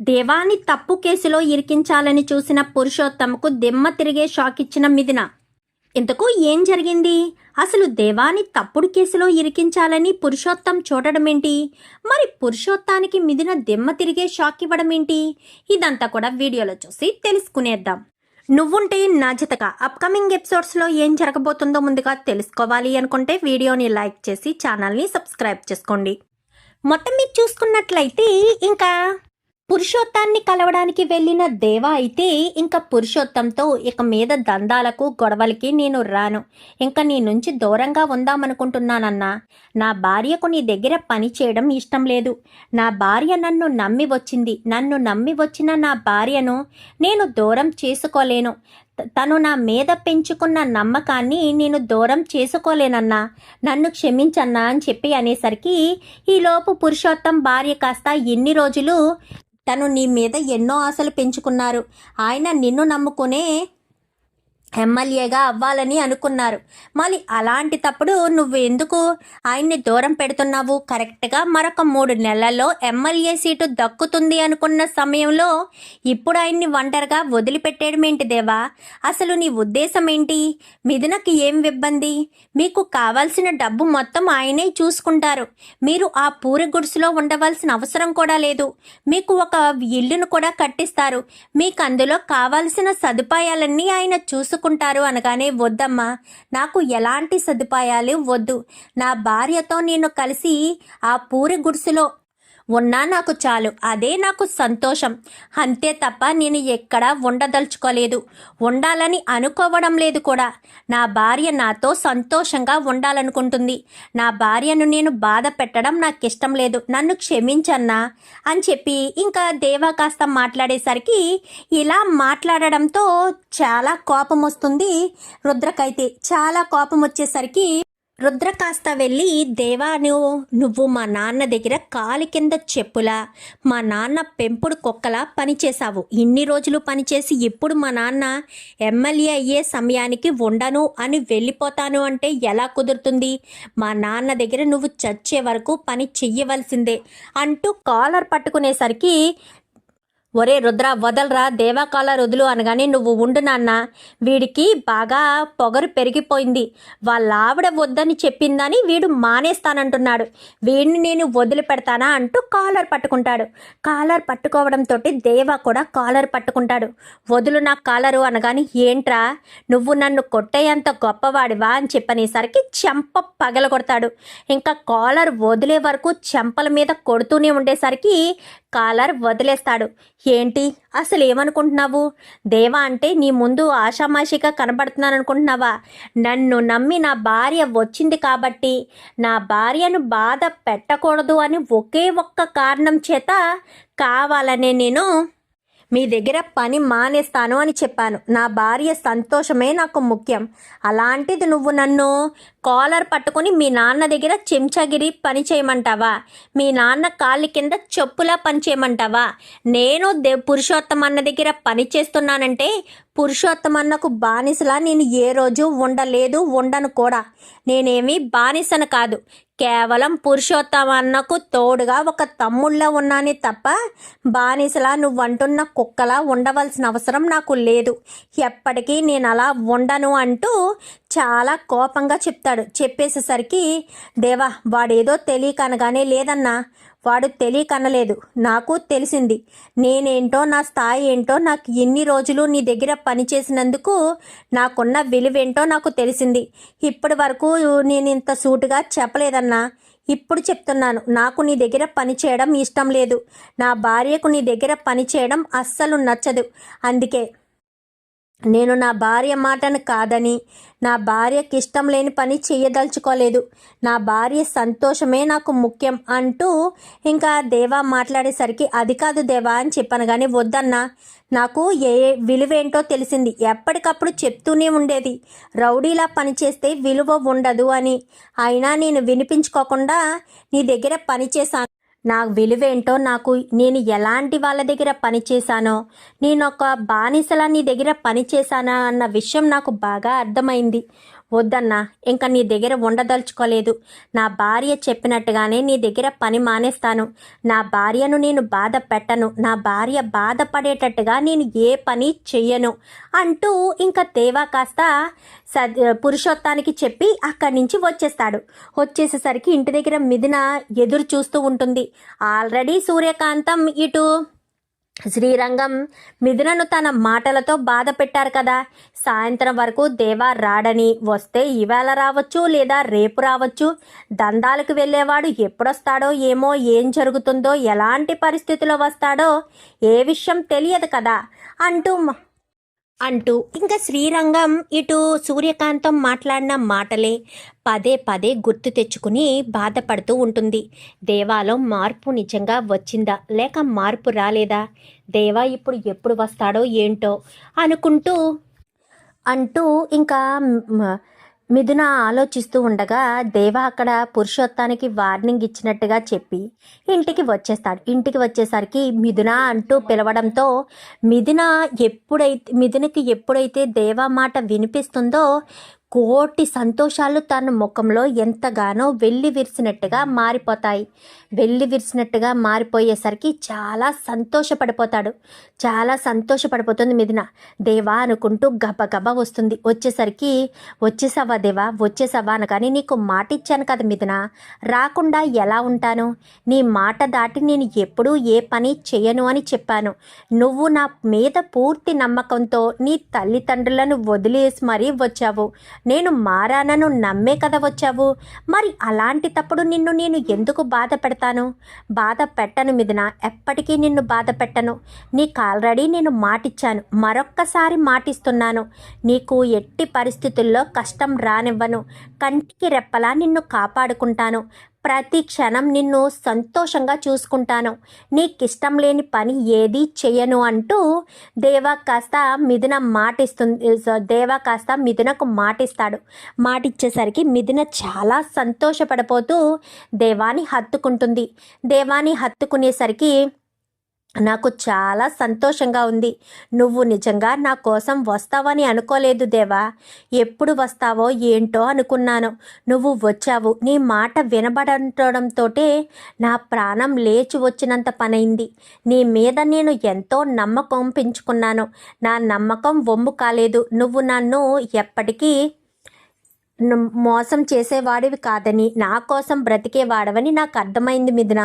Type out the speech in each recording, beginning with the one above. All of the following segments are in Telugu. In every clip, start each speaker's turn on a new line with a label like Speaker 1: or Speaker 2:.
Speaker 1: దేవాన్ని తప్పు కేసులో ఇరికించాలని చూసిన పురుషోత్తమకు దిమ్మ తిరిగే షాక్ ఇచ్చిన మిథున. ఇంతకు ఏం జరిగింది? అసలు దేవాన్ని తప్పుడు కేసులో ఇరికించాలని పురుషోత్తం చూడడమేంటి? మరి పురుషోత్తానికి మిథున దిమ్మ తిరిగే షాక్ ఇవ్వడమేంటి ఇదంతా కూడా వీడియోలో చూసి తెలుసుకునేద్దాం. నువ్వుంటే నాజతక అప్కమింగ్ ఎపిసోడ్స్లో ఏం జరగబోతుందో ముందుగా తెలుసుకోవాలి అనుకుంటే వీడియోని లైక్ చేసి ఛానల్ని సబ్స్క్రైబ్ చేసుకోండి. మొత్తం మీరు చూసుకున్నట్లయితే ఇంకా పురుషోత్తాన్ని కలవడానికి వెళ్ళిన దేవ అయితే ఇంకా పురుషోత్తంతో ఇక మీద దందాలకు గొడవలకి నేను రాను. ఇంకా నీ నుంచి దూరంగా ఉందామనుకుంటున్నానన్నా. నా భార్యకు నీ దగ్గర పని చేయడం ఇష్టం లేదు. నా భార్య నన్ను నమ్మి వచ్చింది. నన్ను నమ్మి వచ్చిన నా భార్యను నేను దూరం చేసుకోలేను. త- తను నా మీద పెంచుకున్న నమ్మకాన్ని నేను దూరం చేసుకోలేనన్నా. నన్ను క్షమించన్నా అని చెప్పి అనేసరికి ఈలోపు పురుషోత్తం భార్య కాస్త ఎన్ని రోజులు తను నీ మీద ఎన్నో ఆశలు పెంచుకున్నారు. ఆయన నిన్ను నమ్ముకునే ఎమ్మెల్యేగా అవ్వాలని అనుకున్నారు. మళ్ళీ అలాంటి తప్పుడు నువ్వు ఎందుకు ఆయన్ని దూరం పెడుతున్నావు? కరెక్ట్గా మరొక మూడు నెలల్లో ఎమ్మెల్యే సీటు దక్కుతుంది అనుకున్న సమయంలో ఇప్పుడు ఆయన్ని ఒంటరిగా వదిలిపెట్టేయడం ఏంటి దేవా? అసలు నీ ఉద్దేశం ఏంటి? మిథునకి ఏం ఇబ్బంది? మీకు కావాల్సిన డబ్బు మొత్తం ఆయనే చూసుకుంటారు. మీరు ఆ పూరి గుడిసెలో ఉండవలసిన అవసరం కూడా లేదు. మీకు ఒక ఇల్లును కూడా కట్టిస్తారు. మీకు అందులో కావాల్సిన సదుపాయాలన్నీ ఆయన చూసుకుంటారు. అనగానే వద్దమ్మా నాకు ఎలాంటి సదుపాయాలు వద్దు. నా భార్యతో నేను కలిసి ఆ పూరి గుడిసెలో ఉన్నా నాకు చాలు అదే నాకు సంతోషం. అంతే తప్ప నేను ఎక్కడా ఉండదలుచుకోలేదు. ఉండాలని అనుకోవడం లేదు కూడా. నా భార్య నాతో సంతోషంగా ఉండాలనుకుంటుంది. నా భార్యను నేను బాధ పెట్టడం నాకు ఇష్టం లేదు. నన్ను క్షమించన్నా అని చెప్పి ఇంకా దేవా కాస్త మాట్లాడేసరికి ఇలా మాట్లాడడంతో చాలా కోపం వస్తుంది రుద్రకైతే. చాలా కోపం వచ్చేసరికి రుద్ర కాస్త వెళ్ళి దేవా నువ్వు నువ్వు మా నాన్న దగ్గర కాలి కింద చెప్పులా. మా నాన్న పెంపుడు కుక్కలా పనిచేశావు. ఇన్ని రోజులు పనిచేసి ఇప్పుడు మా నాన్న ఎమ్మెల్యే అయ్యే సమయానికి ఉండను అని వెళ్ళిపోతాను అంటే ఎలా కుదురుతుంది? మా నాన్న దగ్గర నువ్వు చచ్చే వరకు పని చెయ్యవలసిందే అంటూ కాలర్ పట్టుకునేసరికి ఒరే రుద్ర వదలరా దేవా కాలర్ వదులు అనగానే నువ్వు ఉండు నాన్న. వీడికి బాగా పొగరు పెరిగిపోయింది. వాళ్ళ ఆవిడ వద్దని చెప్పిందని వీడు మానేస్తానంటున్నాడు. వీడిని నేను వదిలిపెడతానా అంటూ కాలర్ పట్టుకుంటాడు. కాలర్ పట్టుకోవడంతో దేవా కూడా కాలర్ పట్టుకుంటాడు. వదులు నా కాలరు అనగాని ఏంట్రా నువ్వు నన్ను కొట్టేంత గొప్పవాడివా అని చెప్పనేసరికి చెంప పగల కొడతాడు ఇంకా కాలర్ వదిలే వరకు చెంపల మీద కొడుతూనే ఉండేసరికి కాలర్ వదిలేస్తాడు. ఏంటి? అసలు ఏమనుకుంటున్నావు? దేవా అంటే నీ ముందు ఆషామాషిగా కనబడుతున్నాను అనుకుంటున్నావా నన్ను నమ్మి నా భార్య వచ్చింది కాబట్టి నా భార్యను బాధ పెట్టకూడదు అని ఒకే ఒక్క కారణం చేత కావాలనే నేను మీ దగ్గర పని మానేస్తాను అని చెప్పాను. నా భార్య సంతోషమే నాకు ముఖ్యం. అలాంటిది నువ్వు నన్ను కాలర్ పట్టుకొని మీ నాన్న దగ్గర చెంచాగిరి పని చేయమంటావా? మీ నాన్న కాళ్ళ కింద చెప్పులా పని చేయమంటావా? నేను దే పురుషోత్తమన్న దగ్గర పని చేస్తున్నానంటే పురుషోత్తమ అన్నకు బానిసలా నేను ఏ రోజు ఉండలేదు ఉండను కూడా. నేనేమి బానిసను కాదు. కేవలం పురుషోత్తమన్నకు తోడుగా ఒక తమ్ముళ్ళ ఉన్నానే తప్ప బానిసలా నువ్వు అంటున్న కుక్కలా ఉండవలసిన అవసరం నాకు లేదు. ఎప్పటికీ నేను అలా ఉండను అంటూ చాలా కోపంగా చెప్తాడు. చెప్పేసేసరికి దేవా వాడేదో తెలియకనగానే లేదన్నా వాడు తెలియకనలేదు. నాకు తెలిసింది. నేనేంటో నా స్థాయి ఏంటో నాకు ఎన్ని రోజులు నీ దగ్గర పనిచేసినందుకు నాకున్న విలువేంటో నాకు తెలిసింది. ఇప్పటి వరకు నేను ఇంత సూటుగా చెప్పలేదన్నా. ఇప్పుడు చెప్తున్నాను నాకు నీ దగ్గర పని చేయడం ఇష్టం లేదు. నా భార్యకు నీ దగ్గర పని చేయడం అస్సలు నచ్చదు. అందుకే నేను నా భార్య మాటను కాదని నా భార్యకి ఇష్టం లేని పని చేయదలుచుకోలేదు నా భార్య సంతోషమే నాకు ముఖ్యం అంటూ ఇంకా దేవా మాట్లాడేసరికి అది కాదు దేవా అని చెప్పాను కానీ వద్దన్నా. నాకు ఏ విలువేంటో తెలిసింది. ఎప్పటికప్పుడు చెప్తూనే ఉండేది. రౌడీలా పనిచేస్తే విలువ ఉండదు అని. అయినా నేను వినిపించుకోకుండా నీ దగ్గర పనిచేశాను. నా విలువేంటో నాకు నేను ఎలాంటి వాళ్ళ దగ్గర పనిచేశానో నేను ఒక బానిసలా నీ దగ్గర పనిచేశానా అన్న విషయం నాకు బాగా అర్థమైంది. వద్దన్నా ఇంకా నీ దగ్గర ఉండదలుచుకోలేదు. నా భార్య చెప్పినట్టుగానే నీ దగ్గర పని మానేస్తాను. నా భార్యను నేను బాధ పెట్టను. నా భార్య బాధపడేటట్టుగా నేను ఏ పని చెయ్యను అంటూ ఇంకా దేవా కాస్త సద్ పురుషోత్తానికి చెప్పి అక్కడి నుంచి వచ్చేస్తాడు. వచ్చేసేసరికి ఇంటి దగ్గర మిథున ఎదురు చూస్తూ ఉంటుంది. ఆల్రెడీ సూర్యకాంతం ఇటు శ్రీరంగం మిథునను తన మాటలతో బాధ పెట్టారు కదా. సాయంత్రం వరకు దేవా రాడని వస్తే ఈవేళ రావచ్చు లేదా రేపు రావచ్చు. దందాలకు వెళ్ళేవాడు ఎప్పుడొస్తాడో ఏమో ఏం జరుగుతుందో ఎలాంటి పరిస్థితిలో వస్తాడో ఏ విషయం తెలియదు కదా అంటూ అంటూ ఇంకా శ్రీరంగం ఇటు సూర్యకాంతం మాట్లాడిన మాటలే పదే పదే గుర్తు తెచ్చుకుని బాధపడుతూ ఉంటుంది. దేవాలో మార్పు నిజంగా వచ్చిందా? లేక మార్పు రాలేదా? దేవా ఇప్పుడు ఎప్పుడు వస్తాడో ఏంటో అనుకుంటూ అంటూ ఇంకా మిథున ఆలోచిస్తూ ఉండగా దేవ అక్కడ పురుషోత్తానికి వార్నింగ్ ఇచ్చినట్టుగా చెప్పి ఇంటికి వచ్చేస్తాడు. ఇంటికి వచ్చేసరికి మిథున అంటూ పిలవడంతో మిథున ఎప్పుడైతే మిథునకి ఎప్పుడైతే దేవ మాట వినిపిస్తుందో కోటి సంతోషాలు తన ముఖంలో ఎంతగానో వెళ్ళి విరిసినట్టుగా మారిపోతాయి. వెళ్ళి విరిసినట్టుగా మారిపోయేసరికి చాలా సంతోషపడిపోతాడు. చాలా సంతోషపడిపోతుంది మిథున. దేవా అనుకుంటూ గబగబా వస్తుంది. వచ్చేసరికి వచ్చేసావా దేవా? వచ్చేసావా? కానీ నీకు మాట ఇచ్చాను కదా మిథున. రాకుండా ఎలా ఉంటాను? నీ మాట దాటి నేను ఎప్పుడూ ఏ పని చేయను అని చెప్పాను. నువ్వు నా మీద పూర్తి నమ్మకంతో నీ తల్లిదండ్రులను వదిలేసి మరీ వచ్చావు. నేను మారానను నమ్మే కదా వచ్చావు. మరి అలాంటి తప్పుడు నిన్ను నేను ఎందుకు బాధ పెడతాను? బాధ పెట్టను మిథున. ఎప్పటికీ నిన్ను బాధ పెట్టను. నీకు ఆల్రెడీ నేను మాటిచ్చాను. మరొక్కసారి మాటిస్తున్నాను. నీకు ఎట్టి పరిస్థితుల్లో కష్టం రానివ్వను. కంటికి రెప్పలా నిన్ను కాపాడుకుంటాను. ప్రతి క్షణం నిన్ను సంతోషంగా చూసుకుంటాను. నీకిష్టం లేని పని ఏది చెయ్యను అంటూ దేవా కాస్త మిథున మాటిస్తుంది. దేవా కాస్త మిథునకు మాటిస్తాడు. మాటిచ్చేసరికి మిథున చాలా సంతోషపడిపోతూ దేవాని హత్తుకుంటుంది. దేవాని హత్తుకునేసరికి నాకు చాలా సంతోషంగా ఉంది. నువ్వు నిజంగా నా కోసం వస్తావని అనుకోలేదు దేవా. ఎప్పుడు వస్తావో ఏంటో అనుకున్నాను. నువ్వు వచ్చావు. నీ మాట వినబడటంతో నా ప్రాణం లేచి వచ్చినంత పనైంది. నీ మీద నేను ఎంతో నమ్మకం పెంచుకున్నాను. నా నమ్మకం వమ్ము కాలేదు. నువ్వు నన్ను ఎప్పటికీ మోసం చేసేవాడివి కాదని నా కోసం బ్రతికేవాడవని నాకు అర్థమైంది మిథున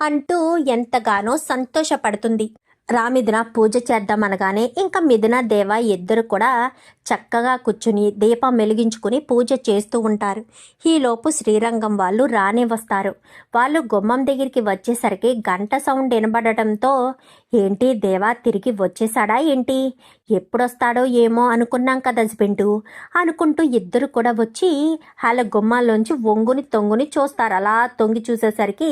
Speaker 1: అంటూ ఎంతగానో సంతోషపడుతుంది. రామిథున పూజ చేద్దాం అనగానే ఇంకా మిథున దేవ ఇద్దరు కూడా చక్కగా కూర్చుని దీపం వెలిగించుకుని పూజ చేస్తూ ఉంటారు. ఈలోపు శ్రీరంగం వాళ్ళు రానే వస్తారు. వాళ్ళు గుమ్మం దగ్గరికి వచ్చేసరికి గంట సౌండ్ వినబడటంతో ఏంటి దేవా తిరిగి వచ్చేసాడా ఏంటి? ఎప్పుడొస్తాడో ఏమో అనుకున్నాం కదా హస్బెండు. అనుకుంటూ ఇద్దరు కూడా వచ్చి వాళ్ళ గుమ్మాల్లోంచి వంగుని తొంగుని చూస్తారు. అలా తొంగి చూసేసరికి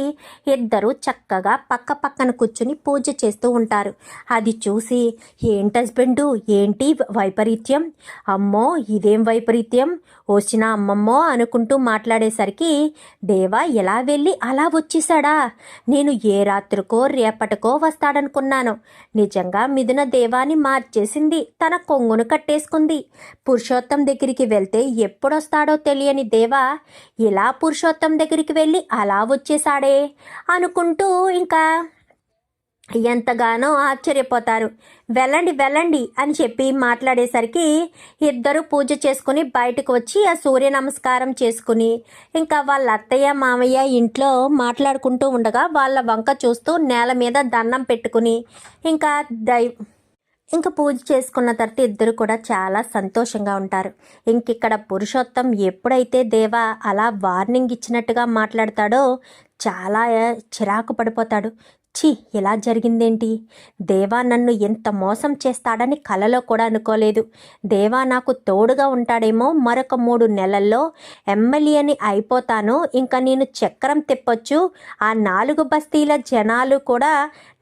Speaker 1: ఇద్దరు చక్కగా పక్క పక్కన కూర్చుని పూజ చేస్తూ ఉంటారు. అది చూసి ఏంటి హస్బెండు? ఏంటి వైపరీత్యం? అమ్మో ఇదేం వైపరీత్యం? వచ్చిన అమ్మమ్మో అనుకుంటూ మాట్లాడేసరికి దేవా ఎలా వెళ్ళి అలా వచ్చేసాడా నేను ఏ రాత్రికో రేపటికో వస్తాడనుకున్నాను. నిజంగా మిథున దేవాని మార్చేసింది. తన కొంగును కట్టేసుకుంది. పురుషోత్తం దగ్గరికి వెళ్తే ఎప్పుడొస్తాడో తెలియని దేవా ఇలా పురుషోత్తం దగ్గరికి వెళ్ళి అలా వచ్చేసాడే అనుకుంటూ ఇంకా ఎంతగానో ఆశ్చర్యపోతారు. వెళ్ళండి వెళ్ళండి అని చెప్పి మాట్లాడేసరికి ఇద్దరు పూజ చేసుకుని బయటకు వచ్చి ఆ సూర్య నమస్కారం చేసుకుని ఇంకా వాళ్ళ అత్తయ్య మామయ్య ఇంట్లో మాట్లాడుకుంటూ ఉండగా వాళ్ళ వంక చూస్తూ నేల మీద దండం పెట్టుకుని ఇంకా దై ఇంకా పూజ చేసుకున్న తర్వాత ఇద్దరు కూడా చాలా సంతోషంగా ఉంటారు. ఇంకిక్కడ పురుషోత్తం ఎప్పుడైతే దేవా అలా వార్నింగ్ ఇచ్చినట్టుగా మాట్లాడతాడో చాలా చిరాకు పడిపోతాడు. ఛీ ఇలా జరిగిందేంటి? దేవా నన్ను ఎంత మోసం చేస్తాడని కలలో కూడా అనుకోలేదు. దేవా నాకు తోడుగా ఉంటాడేమో మరొక మూడు నెలల్లో ఎమ్మెల్యేని అయిపోతాను. ఇంకా నేను చక్రం తిప్పొచ్చు. ఆ నాలుగు బస్తీల జనాలు కూడా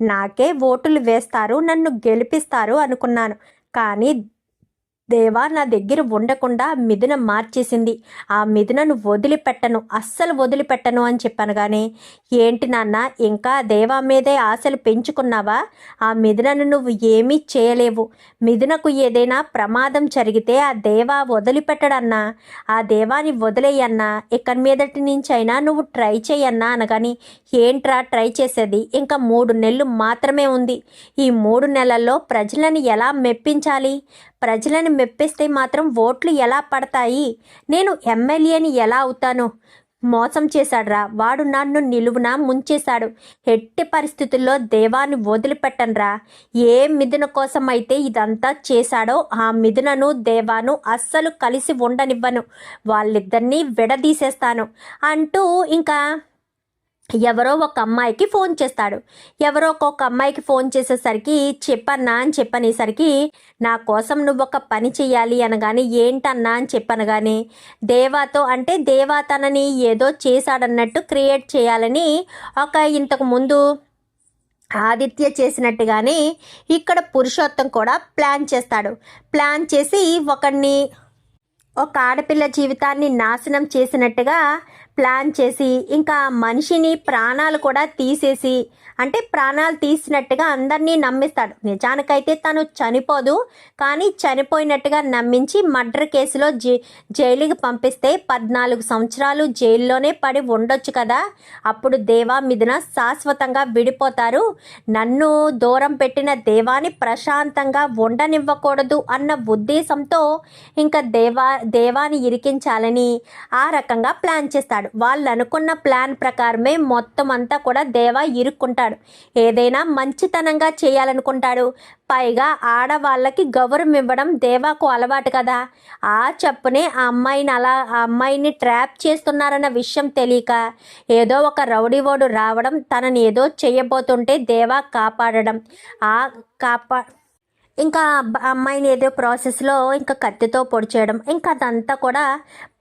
Speaker 1: నాకే ఓటులు వేస్తారు నన్ను గెలిపిస్తారు అనుకున్నాను. కానీ దేవా నా దగ్గర ఉండకుండా మిథున మార్చేసింది. ఆ మిథునను వదిలిపెట్టను అస్సలు వదిలిపెట్టను అని చెప్పాను కానీ ఏంటి నాన్న ఇంకా దేవా మీదే ఆశలు పెంచుకున్నావా? ఆ మిథునను నువ్వు ఏమీ చేయలేవు. మిథునకు ఏదైనా ప్రమాదం జరిగితే ఆ దేవా వదిలిపెట్టడన్నా ఆ దేవాని వదిలేయన్నా ఇక్కడి మీదటి నుంచి అయినా నువ్వు ట్రై చేయన్నా అనగాని ఏంట్రా ట్రై చేసేది? ఇంకా మూడు నెలలు మాత్రమే ఉంది. ఈ మూడు నెలల్లో ప్రజలను ఎలా మెప్పించాలి? ప్రజలను మెప్పిస్తే మాత్రం ఓట్లు ఎలా పడతాయి? నేను ఎమ్మెల్యేని ఎలా అవుతాను? మోసం చేశాడ్రా. వాడు నన్ను నిలువున ముంచేశాడు. ఎట్టి పరిస్థితుల్లో దేవాన్ని వదిలిపెట్టనురా. ఏ మిథున కోసం అయితే ఇదంతా చేశాడో ఆ మిథునను దేవాను అస్సలు కలిసి ఉండనివ్వను. వాళ్ళిద్దరినీ విడదీసేస్తాను. అంటూ ఇంకా ఎవరో ఒక అమ్మాయికి ఫోన్ చేస్తాడు. ఎవరో ఒక అమ్మాయికి ఫోన్ చేసేసరికి చెప్పన్నా అని చెప్పనేసరికి నా కోసం నువ్వు ఒక పని చెయ్యాలి అనగాని ఏంటన్నా అని చెప్పను కానీ దేవాతో అంటే దేవా తనని ఏదో చేశాడన్నట్టు క్రియేట్ చేయాలని ఒక ఇంతకు ముందు ఆదిత్య చేసినట్టుగానే ఇక్కడ పురుషోత్తం కూడా ప్లాన్ చేస్తాడు. ప్లాన్ చేసి ఒకడిని ఒక ఆడపిల్ల జీవితాన్ని నాశనం చేసినట్టుగా ప్లాన్ చేసి ఇంకా మనిషిని ప్రాణాలు కూడా తీసేసి అంటే ప్రాణాలు తీసినట్టుగా అందరినీ నమ్మిస్తాడు. నిజానికైతే తను చనిపోదు కానీ చనిపోయినట్టుగా నమ్మించి మర్డర్ కేసులో జై జైలుకి పంపిస్తే పద్నాలుగు సంవత్సరాలు జైల్లోనే పడి ఉండొచ్చు కదా. అప్పుడు దేవా మిథున శాశ్వతంగా విడిపోతారు. నన్ను దూరం పెట్టిన దేవాని ప్రశాంతంగా ఉండనివ్వకూడదు అన్న ఉద్దేశంతో ఇంకా దేవా దేవాని ఇరికించాలని ఆ రకంగా ప్లాన్ చేస్తాడు. వాళ్ళు అనుకున్న ప్లాన్ ప్రకారమే మొత్తం అంతా కూడా దేవా ఇరుక్కుంటాడు. ఏదైనా మంచితనంగా చేయాలనుకుంటాడు. పైగా ఆడవాళ్ళకి గౌరవం ఇవ్వడం దేవాకు అలవాటు కదా. ఆ చెప్పునే ఆ అమ్మాయిని అలా ఆ అమ్మాయిని ట్రాప్ చేస్తున్నారన్న విషయం తెలియక ఏదో ఒక రౌడీవోడు రావడం తనని ఏదో చేయబోతుంటే దేవా కాపాడడం. ఆ కాపా ఇంకా అమ్మాయిని ఏదో ప్రాసెస్లో ఇంకా కత్తితో పొడి చేయడం ఇంకా అదంతా కూడా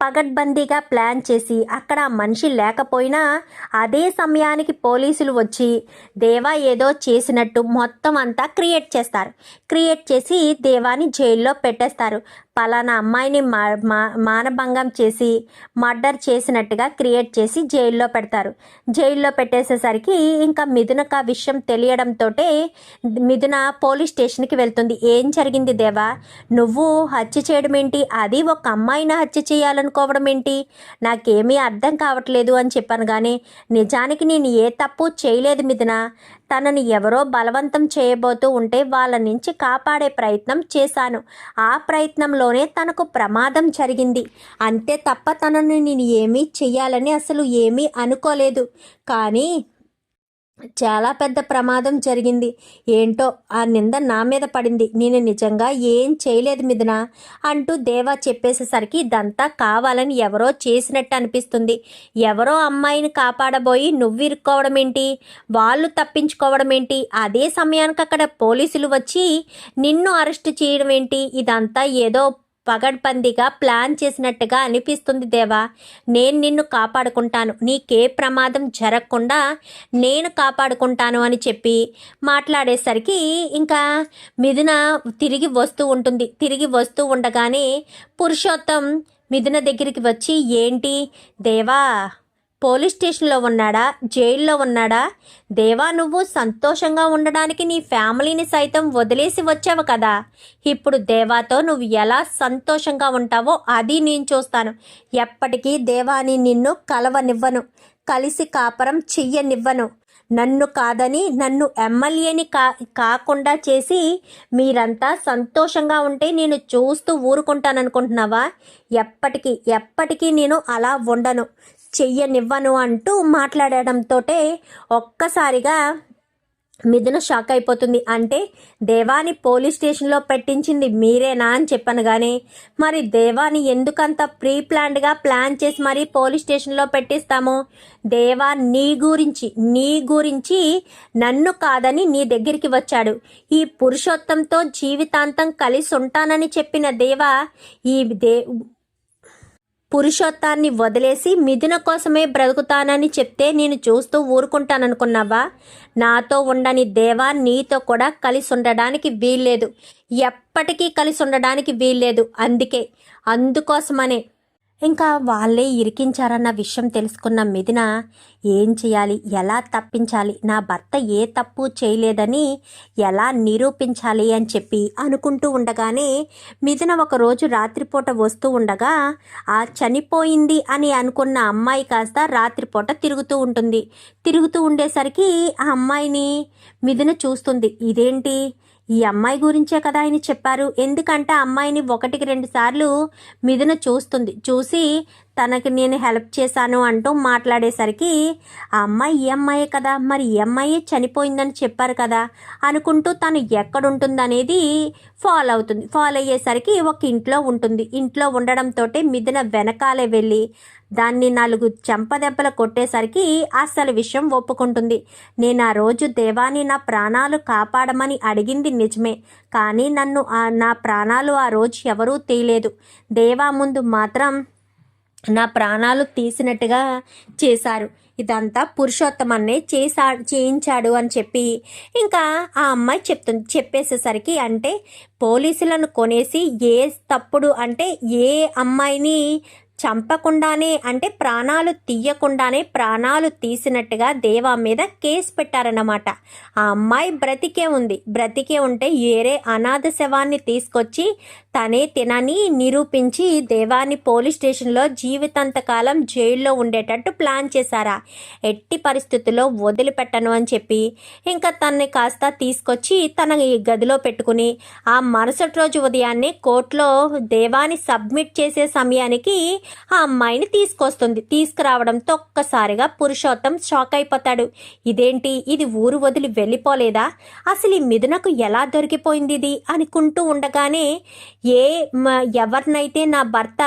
Speaker 1: పగడ్బందీగా ప్లాన్ చేసి అక్కడ మనిషి లేకపోయినా అదే సమయానికి పోలీసులు వచ్చి దేవా ఏదో చేసినట్టు మొత్తం అంతా క్రియేట్ చేస్తారు. క్రియేట్ చేసి దేవాని జైల్లో పెట్టేస్తారు. పలానా అమ్మాయిని మా మానభంగం చేసి మర్డర్ చేసినట్టుగా క్రియేట్ చేసి జైల్లో పెడతారు. జైల్లో పెట్టేసేసరికి ఇంకా మిథునకు ఆ విషయం తెలియడంతో మిథున పోలీస్ స్టేషన్కి వెళ్తుంది. ఏం జరిగింది దేవా? నువ్వు హత్య చేయడం ఏంటి? అది ఒక అమ్మాయిని హత్య చేయాలనుకోవడం ఏంటి? నాకేమీ అర్థం కావట్లేదు అని చెప్పాను కానీ నిజానికి నేను ఏ తప్పు చేయలేదు మిథున. తనని ఎవరో బలవంతం చేయబోతూ ఉంటే వాళ్ళ నుంచి కాపాడే ప్రయత్నం చేశాను. ఆ ప్రయత్నంలోనే తనకు ప్రమాదం జరిగింది. అంతే తప్ప తనని నేను ఏమీ చెయ్యాలని అసలు ఏమీ అనుకోలేదు. కానీ చాలా పెద్ద ప్రమాదం జరిగింది. ఏంటో ఆ నింద నా మీద పడింది. నేను నిజంగా ఏం చేయలేదు మిథున అంటూ దేవా చెప్పేసేసరికి ఇదంతా కావాలని ఎవరో చేసినట్టు అనిపిస్తుంది. ఎవరో అమ్మాయిని కాపాడబోయి నువ్వు ఇరుక్కోవడం ఏంటి? వాళ్ళు తప్పించుకోవడం ఏంటి? అదే సమయానికి అక్కడ పోలీసులు వచ్చి నిన్ను అరెస్ట్ చేయడం ఏంటి? ఇదంతా ఏదో పగడ్బందీగా ప్లాన్ చేసినట్టుగా అనిపిస్తుంది దేవా. నేను నిన్ను కాపాడుకుంటాను. నీకే ప్రమాదం జరగకుండా నేను కాపాడుకుంటాను అని చెప్పి మాట్లాడేసరికి ఇంకా మిథున తిరిగి వస్తూ ఉంటుంది. తిరిగి వస్తూ ఉండగానే పురుషోత్తం మిథున దగ్గరికి వచ్చి ఏంటి దేవా పోలీస్ స్టేషన్లో ఉన్నాడా? జైల్లో ఉన్నాడా? దేవా నువ్వు సంతోషంగా ఉండడానికి నీ ఫ్యామిలీని సైతం వదిలేసి వచ్చావు కదా. ఇప్పుడు దేవాతో నువ్వు ఎలా సంతోషంగా ఉంటావో అది నేను చూస్తాను. ఎప్పటికీ దేవాని నిన్ను కలవనివ్వను. కలిసి కాపరం చెయ్యనివ్వను. నన్ను కాదని నన్ను ఎమ్మెల్యేని కా కాకుండా చేసి మీరంతా సంతోషంగా ఉంటే నేను చూస్తూ ఊరుకుంటాననుకుంటున్నావా? ఎప్పటికీ ఎప్పటికీ నేను అలా ఉండను. చెయ్యనివ్వను అంటూ మాట్లాడడంతో ఒక్కసారిగా మిథున షాక్ అయిపోతుంది. అంటే దేవాని పోలీస్ స్టేషన్లో పెట్టించింది మీరేనా అని చెప్పాను కానీ మరి దేవాని ఎందుకంత ప్రీ ప్లాన్డ్గా ప్లాన్ చేసి మరి పోలీస్ స్టేషన్లో పెట్టిస్తాము? దేవా నీ గురించి నీ గురించి నన్ను కాదని నీ దగ్గరికి వచ్చాడు. ఈ పురుషోత్తంతో జీవితాంతం కలిసి ఉంటానని చెప్పిన దేవా ఈ దే పురుషోత్తాన్ని వదిలేసి మిథున కోసమే బ్రతుకుతానని చెప్తే నేను చూస్తూ ఊరుకుంటాననుకున్నావా? నాతో ఉండని దేవా నీతో కూడా కలిసి ఉండడానికి వీల్లేదు. ఎప్పటికీ కలిసి ఉండడానికి వీల్లేదు. అందుకే అందుకోసమనే ఇంకా వాళ్ళే ఇరికించారన్న విషయం తెలుసుకున్న మిథున ఏం చేయాలి ఎలా తప్పించాలి? నా భర్త ఏ తప్పు చేయలేదని ఎలా నిరూపించాలి? అని చెప్పి అనుకుంటూ ఉండగానే మిథున ఒకరోజు రాత్రిపూట వస్తూ ఉండగా ఆ చనిపోయింది అని అనుకున్న అమ్మాయి కాస్త రాత్రిపూట తిరుగుతూ ఉంటుంది. తిరుగుతూ ఉండేసరికి ఆ అమ్మాయిని మిథున చూస్తుంది. ఇదేంటి? ఈ అమ్మాయి గురించే కదా ఆయన చెప్పారు. ఎందుకంటే అమ్మాయిని ఒకటికి రెండు సార్లు మిథున చూస్తుంది. చూసి తనకి నేను హెల్ప్ చేశాను అంటూ మాట్లాడేసరికి ఆ అమ్మాయి ఈ అమ్మాయే కదా మరి ఈ అమ్మాయే చనిపోయిందని చెప్పారు కదా అనుకుంటూ తను ఎక్కడుంటుందనేది ఫాలో అవుతుంది. ఫాలో అయ్యేసరికి ఒక ఇంట్లో ఉంటుంది. ఇంట్లో ఉండడంతో మిథున వెనకాలే వెళ్ళి దాన్ని నాలుగు చెంపదెబ్బలు కొట్టేసరికి అసలు విషయం ఒప్పుకుంటుంది. నేను ఆ రోజు దేవాని నా ప్రాణాలు కాపాడమని అడిగింది నిజమే. కానీ నన్ను నా ప్రాణాలు ఆ రోజు ఎవరూ తీయలేదు. దేవా ముందు మాత్రం నా ప్రాణాలు తీసినట్టుగా చేశారు. ఇదంతా పురుషోత్తమన్నే చేసా చేయించాడు అని చెప్పి ఇంకా ఆ అమ్మాయి చెప్తుంది చెప్పేసేసరికి అంటే పోలీసులను కొనేసి ఏ తప్పుడు అంటే ఏ అమ్మాయిని చంపకుండానే అంటే ప్రాణాలు తీయకుండానే ప్రాణాలు తీసినట్టుగా దేవా మీద కేసు పెట్టారన్నమాట. ఆ అమ్మాయి బ్రతికే ఉంది. బ్రతికే ఉంటే ఏరే అనాథ శవాన్ని తీసుకొచ్చి తనే తినని నిరూపించి దేవాన్ని పోలీస్ స్టేషన్లో జీవితాంతకాలం జైల్లో ఉండేటట్టు ప్లాన్ చేశారా. ఎట్టి పరిస్థితుల్లో వదిలిపెట్టను అని చెప్పి ఇంకా తనని కాస్త తీసుకొచ్చి తన ఈ గదిలో పెట్టుకుని ఆ మరుసటి రోజు ఉదయాన్నే కోర్టులో దేవాన్ని సబ్మిట్ చేసే సమయానికి ఆ అమ్మాయిని తీసుకొస్తుంది. తీసుకురావడంతో ఒక్కసారిగా పురుషోత్తం షాక్ అయిపోతాడు. ఇదేంటి? ఇది ఊరు వదిలి వెళ్ళిపోలేదా? అసలు ఈ మిథునకు ఎలా దొరికిపోయింది ఇది? అనుకుంటూ ఉండగానే ఏ ఎవరినైతే నా భర్త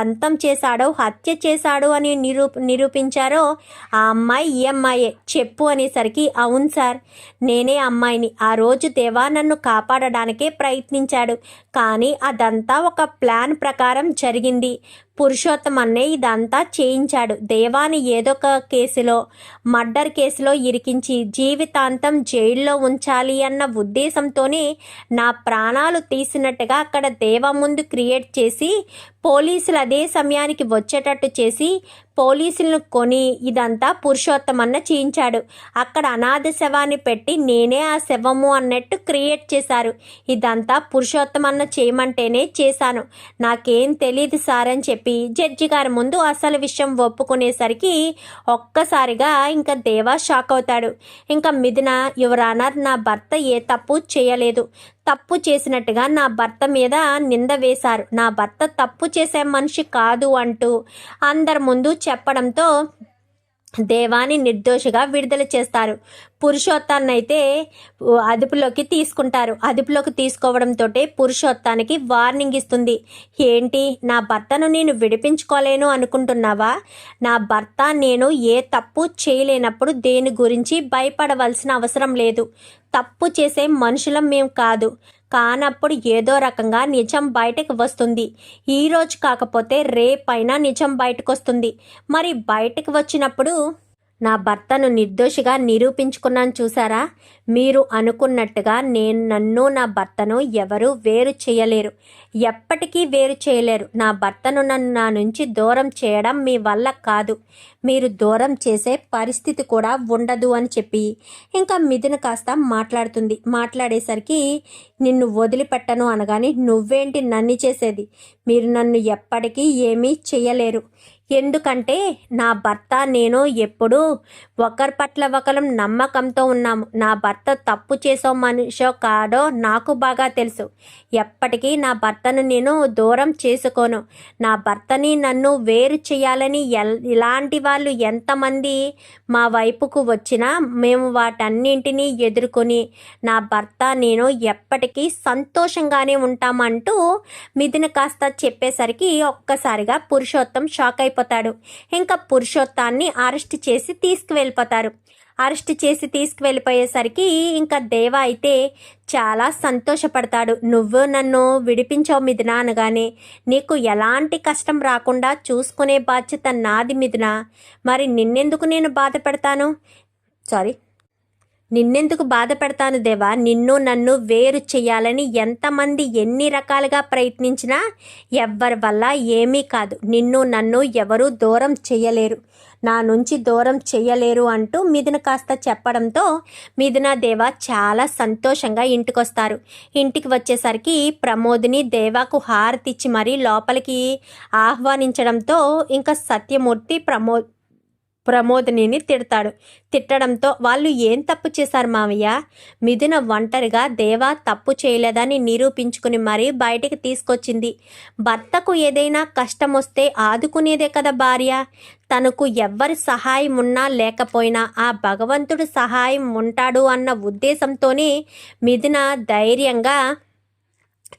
Speaker 1: అంతం చేశాడో హత్య చేశాడో అని నిరూ నిరూపించారో ఆ అమ్మాయి ఈ అమ్మాయే. చెప్పు అనేసరికి అవును సార్ నేనే అమ్మాయిని. ఆ రోజు దేవా నన్ను కాపాడడానికే ప్రయత్నించాడు. కానీ అదంతా ఒక ప్లాన్ ప్రకారం జరిగింది. పురుషోత్తం అన్నే ఇదంతా చేయించాడు. దేవాని ఏదో ఒక కేసులో మర్డర్ కేసులో ఇరికించి జీవితాంతం జైల్లో ఉంచాలి అన్న ఉద్దేశంతోనే నా ప్రాణాలు తీసినట్టుగా అక్కడ దేవ ముందు క్రియేట్ చేసి పోలీసులు అదే సమయానికి వచ్చేటట్టు చేసి పోలీసులను కొని ఇదంతా పురుషోత్తమన్న చేయించాడు. అక్కడ అనాథ శవాన్ని పెట్టి నేనే ఆ శవము అన్నట్టు క్రియేట్ చేశారు. ఇదంతా పురుషోత్తమన్న చేయమంటేనే చేశాను. నాకేం తెలియదు సార్ అని చెప్పి జడ్జి గారి ముందు అసలు విషయం ఒప్పుకునేసరికి ఒక్కసారిగా ఇంకా దేవా షాక్ అవుతాడు. ఇంకా మిథున యువరానర్ నా భర్త ఏ తప్పు చేయలేదు. తప్పు చేసినట్టుగా నా భర్త మీద నింద వేశారు. నా భర్త తప్పు చేసే మనిషి కాదు అంటూ అందరి ముందు చెప్పడంతో దేవాని నిర్దోషిగా విడుదల చేస్తారు. పురుషోత్తాన్ని అయితే అదుపులోకి తీసుకుంటారు. అదుపులోకి తీసుకోవడంతో పురుషోత్తానికి వార్నింగ్ ఇస్తుంది. ఏంటి? నా భర్తను నేను విడిపించుకోలేను అనుకుంటున్నావా? నా భర్త నేను ఏ తప్పు చేయలేనప్పుడు దేని గురించి భయపడవలసిన అవసరం లేదు. తప్పు చేసే మనుషులం మేము కాదు. కానప్పుడు ఏదో రకంగా నిజం బయటకు వస్తుంది. ఈ రోజు కాకపోతే రేపైనా నిజం బయటకు వస్తుంది మరి బయటకు వచ్చినప్పుడు నా భర్తను నిర్దోషిగా నిరూపించుకున్నాను చూసారా మీరు అనుకున్నట్టుగా నేను నన్ను నా భర్తను ఎవరు వేరు చేయలేరు. ఎప్పటికీ వేరు చేయలేరు. నా భర్తను నన్ను నా నుంచి దూరం చేయడం మీ వల్ల కాదు. మీరు దూరం చేసే పరిస్థితి కూడా ఉండదు అని చెప్పి ఇంకా మిథున కాస్త మాట్లాడుతుంది. మాట్లాడేసరికి నిన్ను వదిలిపెట్టను అనగానే నువ్వేంటి నన్ను చేసేది? మీరు నన్ను ఎప్పటికీ ఏమీ చేయలేరు. ఎందుకంటే నా భర్త నేను ఎప్పుడూ ఒకరి పట్ల ఒకరం నమ్మకంతో ఉన్నాము. నా భర్త తప్పు చేసో మనిషో కాడో నాకు బాగా తెలుసు. ఎప్పటికీ నా భర్తను నేను దూరం చేసుకోను. నా భర్తని నన్ను వేరు చేయాలని ఎల్ ఇలాంటి వాళ్ళు ఎంతమంది మా వైపుకు వచ్చినా మేము వాటన్నింటినీ ఎదుర్కొని నా భర్త నేను ఎప్పటికీ సంతోషంగానే ఉంటామంటూ మిథున కాస్త చెప్పేసరికి ఒక్కసారిగా పురుషోత్తం షాక్ అయిపోతాడు ఇంకా పురుషోత్తాన్ని అరెస్ట్ చేసి తీసుకువెళ్ళిపోతారు. అరెస్ట్ చేసి తీసుకువెళ్ళిపోయేసరికి ఇంకా దేవ అయితే చాలా సంతోషపడతాడు. నువ్వు నన్ను విడిపించావు మిథున అనగానే నీకు ఎలాంటి కష్టం రాకుండా చూసుకునే బాధ్యత నాది మిథున. మరి నిన్నెందుకు నేను బాధ పెడతాను సారీ నిన్నెందుకు బాధ పెడతాను దేవా? నిన్ను నన్ను వేరు చేయాలని ఎంతమంది ఎన్ని రకాలుగా ప్రయత్నించినా ఎవ్వరి వల్ల ఏమీ కాదు. నిన్ను నన్ను ఎవరూ దూరం చేయలేరు నా నుంచి దూరం చేయలేరు అంటూ మిథున కాస్త చెప్పడంతో మిథున దేవ చాలా సంతోషంగా ఇంటికొస్తారు. ఇంటికి వచ్చేసరికి ప్రమోదిని దేవాకు హారతిచ్చి మరీ లోపలికి ఆహ్వానించడంతో ఇంకా సత్యమూర్తి ప్రమో ప్రమోదినిని తిడతాడు. తిట్టడంతో వాళ్ళు ఏం తప్పు చేశారు మావయ్య? మిథున ఒంటరిగా దేవా తప్పు చేయలేదని నిరూపించుకుని మరీ బయటికి తీసుకొచ్చింది. భర్తకు ఏదైనా కష్టం వస్తే ఆదుకునేదే కదా భార్య. తనకు ఎవ్వరి సహాయం ఉన్నా లేకపోయినా ఆ భగవంతుడు సహాయం ఉంటాడు అన్న ఉద్దేశంతోనే మిథున ధైర్యంగా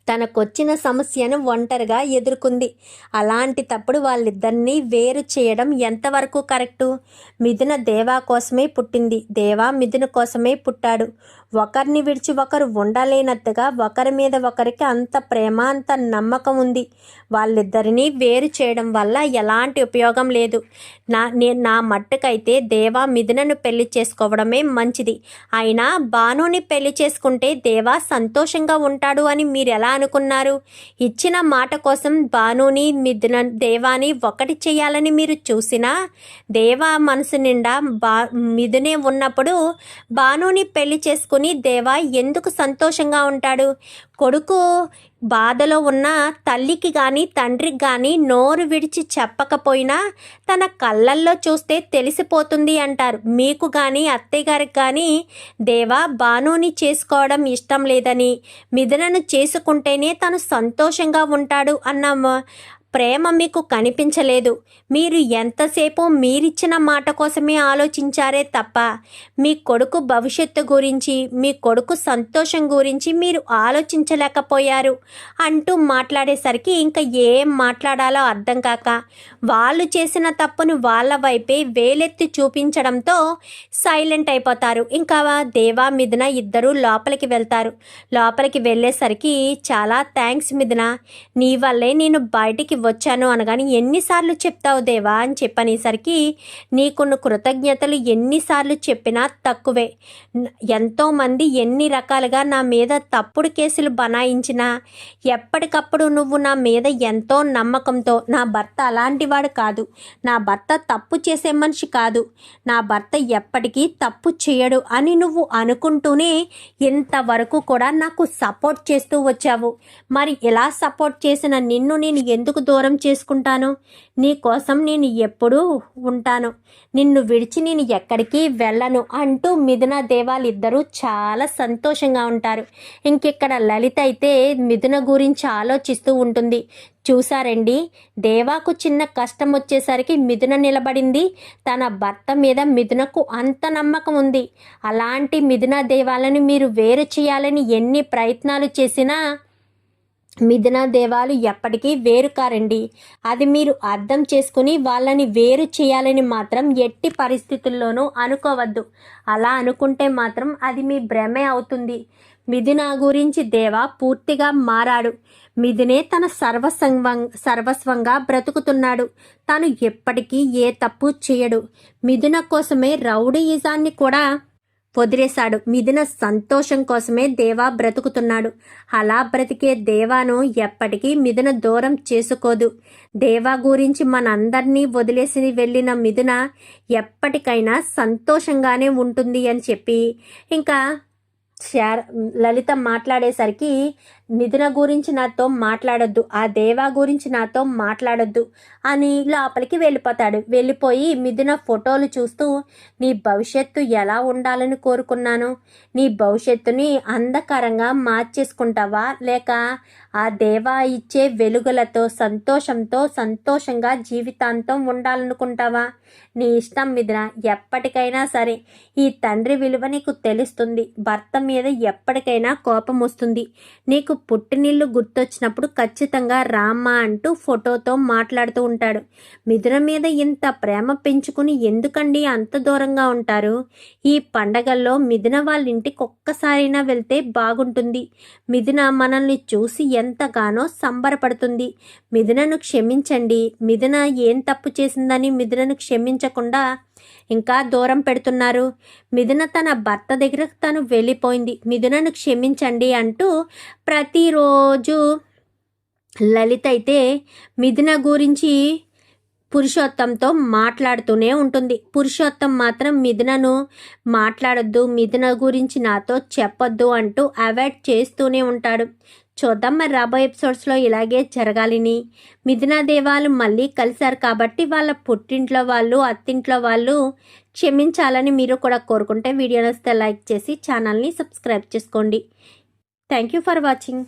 Speaker 1: తనకొచ్చిన సమస్యను ఒంటరిగా ఎదుర్కొంది. అలాంటి తప్పుడు వాళ్ళిద్దరినీ వేరు చేయడం ఎంతవరకు కరెక్టు? మిథున దేవా కోసమే పుట్టింది. దేవా మిథున కోసమే పుట్టాడు. ఒకరిని విడిచి ఒకరు ఉండలేనట్టుగా ఒకరి మీద ఒకరికి అంత ప్రేమ అంత నమ్మకం ఉంది. వాళ్ళిద్దరినీ వేరు చేయడం వల్ల ఎలాంటి ఉపయోగం లేదు. నా నేను నా మట్టుకైతే దేవా మిథునను పెళ్ళి చేసుకోవడమే మంచిది. అయినా భానుని పెళ్ళి చేసుకుంటే దేవా సంతోషంగా ఉంటాడు అని మీరు ఎలా అనుకున్నారు. ఇచ్చిన మాట కోసం భానుని మిథున దేవాని ఒకటి చేయాలని మీరు చూసినా దేవా మనసు నిండా బా మిథునే ఉన్నప్పుడు భానుని పెళ్ళి చేసుకుని దేవా ఎందుకు సంతోషంగా ఉంటాడు? కొడుకు బాధలో ఉన్న తల్లికి కానీ తండ్రికి కానీ నోరు విడిచి చెప్పకపోయినా తన కళ్ళల్లో చూస్తే తెలిసిపోతుంది అంటారు. మీకు కానీ అత్తయ్య గారికి కానీ దేవా బానుని చేసుకోవడం ఇష్టం లేదని మిథునను చేసుకుంటేనే తను సంతోషంగా ఉంటాడు అన్న ప్రేమ మీకు కనిపించలేదు. మీరు ఎంతసేపు మీరిచ్చిన మాట కోసమే ఆలోచించారే తప్ప మీ కొడుకు భవిష్యత్తు గురించి మీ కొడుకు సంతోషం గురించి మీరు ఆలోచించలేకపోయారు అంటూ మాట్లాడేసరికి ఇంకా ఏం మాట్లాడాలో అర్థం కాక వాళ్ళు చేసిన తప్పును వాళ్ళ వైపే వేలెత్తి చూపించడంతో సైలెంట్ అయిపోతారు. ఇంకా దేవా మిథున ఇద్దరూ లోపలికి వెళ్తారు. లోపలికి వెళ్ళేసరికి చాలా థ్యాంక్స్ మిథున నీ వల్లే నేను బయటికి వచ్చాను అనగాని ఎన్నిసార్లు చెప్తావు దేవా అని చెప్పనేసరికి నీకున్న కృతజ్ఞతలు ఎన్నిసార్లు చెప్పినా తక్కువే. ఎంతోమంది ఎన్ని రకాలుగా నా మీద తప్పుడు కేసులు బనాయించినా ఎప్పటికప్పుడు నువ్వు నా మీద ఎంతో నమ్మకంతో నా భర్త అలాంటి వాడు కాదు. నా భర్త తప్పు చేసే మనిషి కాదు. నా భర్త ఎప్పటికీ తప్పు చేయడు అని నువ్వు అనుకుంటూనే ఇంతవరకు కూడా నాకు సపోర్ట్ చేస్తూ వచ్చావు. మరి ఇలా సపోర్ట్ చేసిన నిన్ను నేను ఎందుకు దూరం చేసుకుంటాను. నీ కోసం నేను ఎప్పుడూ ఉంటాను. నిన్ను విడిచి నేను ఎక్కడికి వెళ్ళను అంటూ మిథున దేవాలిద్దరూ చాలా సంతోషంగా ఉంటారు. ఇంకిక్కడ లలిత అయితే మిథున గురించి ఆలోచిస్తూ ఉంటుంది. చూసారండి దేవాకు చిన్న కష్టం వచ్చేసరికి మిథున నిలబడింది. తన భర్త మీద మిథునకు అంత నమ్మకం ఉంది. అలాంటి మిథున దేవాలను మీరు వేరు చేయాలని ఎన్ని ప్రయత్నాలు చేసినా మిథున దేవాలు ఎప్పటికీ వేరు కారండి. అది మీరు అర్థం చేసుకుని వాళ్ళని వేరు చేయాలని మాత్రం ఎట్టి పరిస్థితుల్లోనూ అనుకోవద్దు. అలా అనుకుంటే మాత్రం అది మీ భ్రమే అవుతుంది. మిథున గురించి దేవ పూర్తిగా మారాడు. మిథునే తన సర్వసంగం సర్వస్వంగా బ్రతుకుతున్నాడు. తాను ఎప్పటికీ ఏ తప్పు చేయడు. మిథున కోసమే రౌడీయిజాన్ని కూడా పొదిరేశాడు. మిథున సంతోషం కోసమే దేవా బ్రతుకుతున్నాడు. అలా బ్రతికే దేవాను ఎప్పటికీ మిథున దూరం చేసుకోదు. దేవా గురించి మనందరినీ వదిలేసి వెళ్ళిన మిథున ఎప్పటికైనా సంతోషంగానే ఉంటుంది అని చెప్పి ఇంకా శార లలిత మాట్లాడేసరికి మిథున గురించి నాతో మాట్లాడొద్దు ఆ దేవా గురించి నాతో మాట్లాడొద్దు అని లోపలికి వెళ్ళిపోతాడు. వెళ్ళిపోయి మిథున ఫోటోలు చూస్తూ నీ భవిష్యత్తు ఎలా ఉండాలని కోరుకున్నాను? నీ భవిష్యత్తుని అంధకారంగా మార్చేసుకుంటావా? లేక ఆ దేవా ఇచ్చే వెలుగులతో సంతోషంతో సంతోషంగా జీవితాంతం ఉండాలనుకుంటావా? నీ ఇష్టం మిథున ఎప్పటికైనా సరే. ఈ తండ్రి విలువ నీకు తెలుస్తుంది. భర్త మీద ఎప్పటికైనా కోపం వస్తుంది. నీకు పుట్టినిల్లు గుర్తొచ్చినప్పుడు ఖచ్చితంగా రామ్మ అంటూ ఫోటోతో మాట్లాడుతూ ఉంటాడు. మిథున మీద ఇంత ప్రేమ పెంచుకుని ఎందుకండి అంత దూరంగా ఉంటారు? ఈ పండగల్లో మిథున వాళ్ళ ఇంటికి ఒక్కసారైనా వెళ్తే బాగుంటుంది. మిథున మనల్ని చూసి ఎంతగానో సంబరపడుతుంది. మిథునను క్షమించండి. మిథున ఏం తప్పు చేసిందని మిథునను క్షమించకుండా ఇంకా దూరం పెడుతున్నారు. మిథున తన భర్త దగ్గర తను వెళ్ళిపోయింది. మిథునను క్షమించండి అంటూ ప్రతిరోజు లలిత అయితే మిథున గురించి పురుషోత్తంతో మాట్లాడుతూనే ఉంటుంది. పురుషోత్తం మాత్రం మిథునను మాట్లాడొద్దు మిథున గురించి నాతో చెప్పొద్దు అంటూ అవాయిడ్ చేస్తూనే ఉంటాడు. చూద్దాం మరి రాబోయే ఎపిసోడ్స్లో ఇలాగే జరగాలని. మిథునాదేవాలు మళ్ళీ కలిశారు కాబట్టి వాళ్ళ పుట్టింట్లో వాళ్ళు అత్తింట్లో వాళ్ళు క్షమించాలని మీరు కూడా కోరుకుంటే వీడియోని వస్తే లైక్ చేసి ఛానల్ని సబ్స్క్రైబ్ చేసుకోండి. Thank you for watching